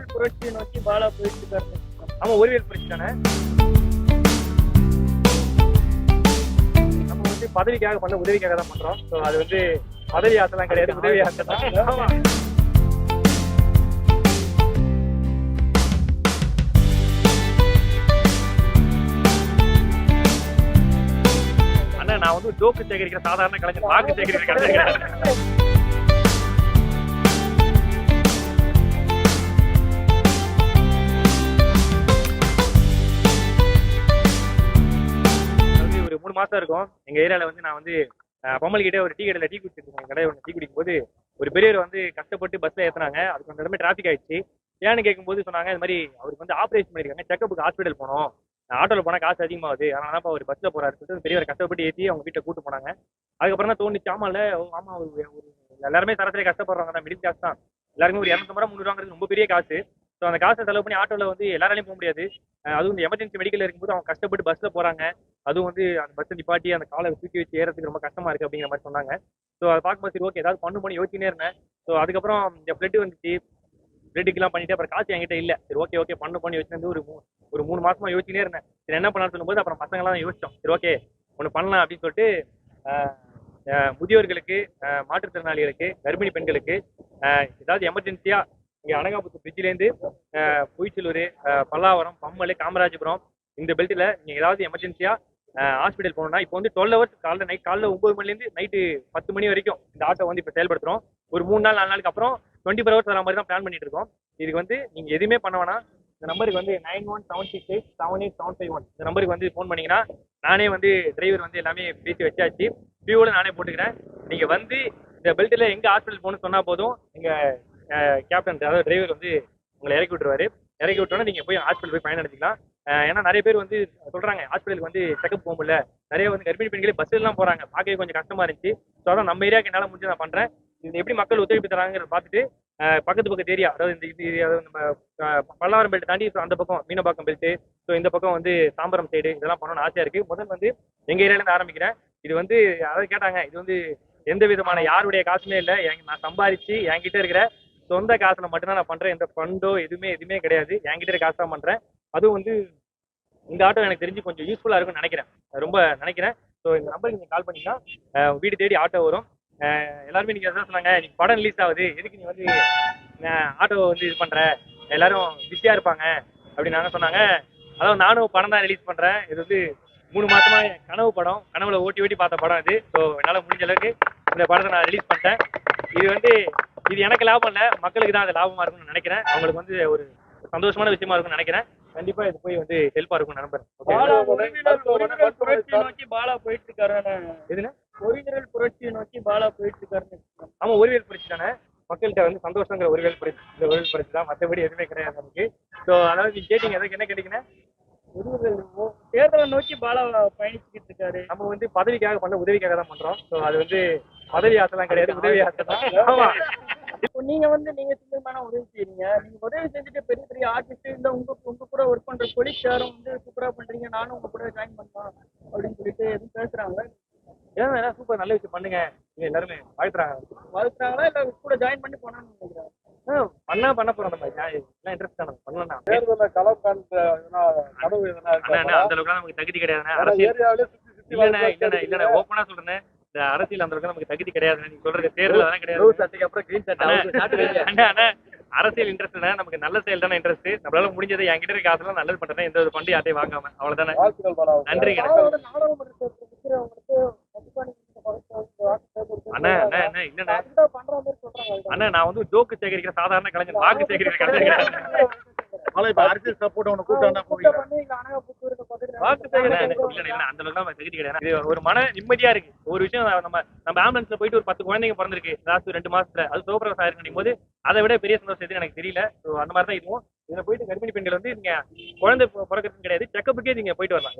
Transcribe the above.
பொறியியல் புரட்சியை நோக்கி பாலா போயிட்டு இருக்காரு ஆமா ஒருவியல் புரட்சி தானே? நம்ம வந்து பதவிக்காக பண்ண உதவிக்காக தான் பண்றோம். ஸோ அது வந்து பதவி ஆசைலாம் கிடையாது உதவி ஆசை தான். நான் வந்து ஜோக்கு சேகரிக்கிற சாதாரண கலைஞர் வாக்கு சேகரிக்கிற கலைஞர். மாசம் இருக்கும். எங்க ஏரியால வந்து நான் வந்து அஹ், பொம்மல் ஒரு டீ கடையில் டீ குடிச்சிருக்கேன் இருக்கேன் கடை ஒன்று டீ குடிக்கும் போது ஒரு பெரியவர் வந்து கஷ்டப்பட்டு பஸ்ல ஏத்துனாங்க. அதுக்கு அந்த இடமே டிராஃபிக் ஆயிடுச்சு. ஏன்னு கேட்கும்போது சொன்னாங்க இது மாதிரி அவருக்கு வந்து ஆப்ரேஷன் பண்ணியிருக்காங்க செக்கப்புக்கு ஹாஸ்பிட்டல் போனோம். ஆட்டோவில் போனால் காசு அதிகமாகுது. அதனால தான் அவர் பஸ்ல போறாரு. சொல்லிட்டு பெரியவர் கஷ்டப்பட்டு ஏற்றி அவங்க வீட்டை கூட்டு போனாங்க. அதுக்கப்புறம் தான் தோணுச்சு ஆமால ஓ, ஆமா ஒரு ஒரு- எல்லாருமே தரத்துல கஷ்டப்படுறாங்க தான். மிடில் கிளாஸ் தான். எல்லாருமே ஒரு இரநூத்தம்பது ரூபா முந்நூறுவாங்கிறது ரொம்ப பெரிய காசு. ஸோ அந்த காசை செலவு பண்ணி ஆட்டோவில் வந்து எல்லாராலையும் போக முடியாது. அதுவும் இந்த எமர்ஜென்சி மெடிக்கல் இருக்கும்போது அவங்க கஷ்டப்பட்டு பஸ்ஸில் போகிறாங்க அதுவும் வந்து அந்த பஸ்ஸை நிப்பாட்டி அந்த காலை தூக்கி வச்சு ஏறதுக்கு ரொம்ப கஷ்டமா இருக்கு அப்படிங்கிற மாதிரி சொன்னாங்க. ஸோ அதை பார்க்கும்போது சரி ஓகே ஏதாவது பண்ணு பண்ணி யோசிச்சுனே இருந்தேன். ஸோ அதுக்கப்புறம் இந்த பிளட் வந்துச்சு. பிளட்டுக்கெல்லாம் பண்ணிட்டு அப்புறம் காசு என்கிட்ட இல்லை. சரி ஓகே ஓகே பண்ணு பண்ணி வச்சுருந்து ஒரு மூ- ஒரு மூணு மாசமாக யோசிச்சுனே இருந்தேன். சரி என்ன பண்ணலாம்னு சொல்லும்போது அப்புறம் பசங்களாம் யோசிச்சோம். சரி ஓகே ஒன்று பண்ணலாம் அப்படின்னு சொல்லிட்டு முதியோர்களுக்கு மாற்றுத்திறனாளிகளுக்கு கர்ப்பிணி பெண்களுக்கு ஏதாவது எமர்ஜென்சியாக இங்க அனகாபுத்தூர் பிரிட்ஜிலேருந்து பொய்ச்சலூர் பல்லாவரம் பம்மல் காமராஜபுரம் இந்த பெல்ட்டில் நீங்கள் ஏதாவது எமர்ஜென்சியா ஹாஸ்பிட்டல் போகணும்னா இப்போ வந்து டுவெல் ஹவர்ஸ் காலைல நைட் காலைல ஒன்பது மணிலேருந்து நைட்டு பத்து மணி வரைக்கும் இந்த ஆட்டோ வந்து இப்போ செயல்படுத்துறோம். ஒரு மூணு நாள் நாலு நாளுக்கு அப்புறம் டுவெண்ட்டி ஃபோர் ஹவர்ஸ் வர மாதிரி தான் பிளான் பண்ணிட்டு இருக்கோம். இதுக்கு வந்து நீங்கள் எதுவுமே பண்ண வேணாம். இந்த நம்பருக்கு வந்து nine one seven six eight seven eight seven five one இந்த நம்பருக்கு வந்து ஃபோன் பண்ணீங்கன்னா நானே வந்து டிரைவர் வந்து எல்லாமே பேசி வச்சாச்சு. ஃபியூவில் நானே போட்டுக்கிறேன். நீங்கள் வந்து இந்த பெல்ட்டில் எங்கே ஹாஸ்பிட்டல் போகணும்னு சொன்னால் போதும். எங்கள் கேப்டன் அதாவது டிரைவர் வந்து உங்களை இறக்கி விட்டுருவாரு. இறக்கி விட்டோன்னே நீங்கள் போய் ஹாஸ்பிட்டல் போய் பயணம் எடுத்துக்கலாம் ஏன்னா நிறைய பேர் வந்து சொல்கிறாங்க ஹாஸ்பிட்டலுக்கு வந்து செக்கப் போக முடியல. நிறைய வந்து கர்ப்பிணி பெண்களே பஸ்ஸெல்லாம் போகிறாங்க பார்க்கவே கொஞ்சம் கஷ்டமாக இருந்துச்சு. ஸோ அதான் நம்ம ஏரியாவுக்கு என்னால் முடிஞ்சு நான் பண்ணுறேன் இது எப்படி மக்கள் ஒத்துழைப்பு தராங்கிறத பார்த்துட்டு பக்கத்து பக்கத்து ஏரியா அதாவது இந்த இது அதாவது நம்ம பல்லாவரம் பெல்ட் தாண்டி அந்த பக்கம் மீனப்பாக்கம் பெல்ட்டு ஸோ இந்த பக்கம் வந்து தாம்பரம் சைடு இதெல்லாம் பண்ணணும்னு ஆசையா இருக்கு. முதல் வந்து எங்க ஏரியாலேருந்து ஆரம்பிக்கிறேன். இது வந்து அதாவது கேட்டாங்க இது வந்து எந்த விதமான யாருடைய காசுமே இல்லை. நான் சம்பாரிச்சு என்கிட்ட இருக்கிற சொந்த காசுல மட்டும்தான் நான் பண்றேன். எந்த ஃபண்டோ எதுவுமே எதுவுமே கிடையாது. என்கிட்ட இருக்க காசு தான் பண்றேன். அதுவும் வந்து இந்த ஆட்டோ எனக்கு தெரிஞ்சு கொஞ்சம் யூஸ்ஃபுல்லா இருக்கும்னு நினைக்கிறேன். ரொம்ப நினைக்கிறேன். ஸோ இந்த நம்பருக்கு நீங்க கால் பண்ணீங்கன்னா வீடு தேடி ஆட்டோ வரும். எல்லாருமே நீங்க எதாவது சொன்னாங்க நீங்க படம் ரிலீஸ் ஆகுது. எதுக்கு நீ வந்து ஆட்டோ வந்து இது பண்ற? எல்லாரும் பிஸியா இருப்பாங்க. அப்படின்னு நாங்க சொன்னாங்க. அதாவது நானும் படம் தான் ரிலீஸ் பண்றேன். இது வந்து மூணு மாசமா என் கனவு படம். கனவுல ஓட்டி ஓட்டி பார்த்த படம் இது. ஸோ என்னால் முடிஞ்ச அளவுக்கு இந்த படத்தை நான் ரிலீஸ் பண்ணிட்டேன். இது வந்து இது எனக்கு லாபம் இல்லை. மக்களுக்கு தான் அது லாபமா இருக்கும்னு நினைக்கிறேன். அவங்களுக்கு வந்து ஒரு சந்தோஷமான விஷயமா இருக்கும்னு நினைக்கிறேன். கண்டிப்பா இது போய் வந்து ஹெல்ப்பா இருக்கும்னு நம்புறேன். பாலா போயிட்டு இருக்காரு பொறியியல் புரட்சியை நோக்கி பாலா போயிட்டு இருக்காரு ஆமா ஒருவியல் புரட்சி தானே? மக்கள்கிட்ட வந்து சந்தோஷங்கிற ஒருவியல் புரட்சி இந்த ஒருவியல் புரட்சி தான். மற்றபடி எதுவுமே கிடையாது நமக்கு. ஸோ அதாவது நீங்க கேட்டீங்க அதுக்கு என்ன கேட்டீங்கன்னா? தேர்தலை நோக்கி பாலா பயணிச்சுக்கிட்டு இருக்காரு நம்ம வந்து பதவிக்காக பண்ண உதவிக்காக தான் பண்றோம். ஸோ அது வந்து பதவி ஆசைலாம் கிடையாது உதவி ஆசை தான். ஆமா. இப்போ நீங்க வந்து நீங்க சின்னமான உதவி செய்றீங்க. நீங்க உதவி செஞ்சுட்டு பெரிய பெரிய ஆர்டிஸ்ட் இந்த உங்க உங்க கூட ஒர்க் பண்ற கொலிக் யாரும் வந்து சூப்பரா பண்றீங்க. நானும் உங்க கூட ஜாயின் பண்ணலாம் அப்படின்னு சொல்லிட்டு எதுவும் பேசுறாங்க ஏன்னா சூப்பர் நல்ல விஷயம் பண்ணுங்க. நீங்க எல்லாருமே வாழ்த்துறாங்க. வாழ்த்துறாங்களா? இல்ல கூட ஜாயின் பண்ணி போனான்னு நினைக்கிறேன். பண்ணா பண்ண போறோம் நம்ம. இன்ட்ரெஸ்ட் தானே பண்ணலாம் தேர்தலில் களம் காண்ற கனவு எதனா அந்த அளவுக்கு நமக்கு தகுதி கிடையாதுண்ணே. அரசியல் இல்லண்ணே இல்லண்ணே இல்லண்ணே. ஓப்பனா சொல்றேன் இந்த அரசியல் அந்த அளவுக்கு நமக்கு தகுதி கிடையாது. நீங்க சொல்றது தேர்தல் அதெல்லாம் கிடையாது. சட்டைக்கு அப்புறம் கிரீன் அண்ணா, அண்ணா, அண்ணா, அரசியல் இன்ட்ரெஸ்ட் நமக்கு நல்ல செயல் தானே இன்ட்ரெஸ்ட் நம்மளால முடிஞ்சதை என்கிட்ட இருக்க காசுலாம் நல்லது பண்றேன் எந்த ஒரு ஃபண்டு யார்ட்டையும் வாங்காம. அவ்வளவுதானே? சேகரித்து அண்ணா அண்ணா அண்ணா சொல்றாங்க அண்ணா நான் வந்து ஜோக்கு சேகரிக்கிற சாதாரண கலைஞர் வாக்கு சேகரிக்கிற கலைஞர் இப்ப அரசியல் சப்போர்ட் ஒன்று கூட்டாண்டா வாக்கு அந்த அளவுக்கு தகுதி கிடையாது. ஒரு மன நிம்மதியா இருக்கு. ஒரு விஷயம் நம்ம நம்ம ஆம்புலன்ஸ்ல போயிட்டு ஒரு பத்து குழந்தைங்க பிறந்திருக்கு. லாஸ்ட் ரெண்டு மாசத்துல. அது சோப்ரவசம் ஆயிருக்கும் போது அதை விட பெரிய சந்தோஷம் எதுன்னு எனக்கு தெரியல. அந்த மாதிரி தான் இதுவும். இதுல போயிட்டு கர்ப்பிணி பெண்கள் வந்து நீங்க குழந்தை பிறக்கிறதுக்கு கிடையாது. செக்கப்புக்கே நீங்க போயிட்டு வரலாம்.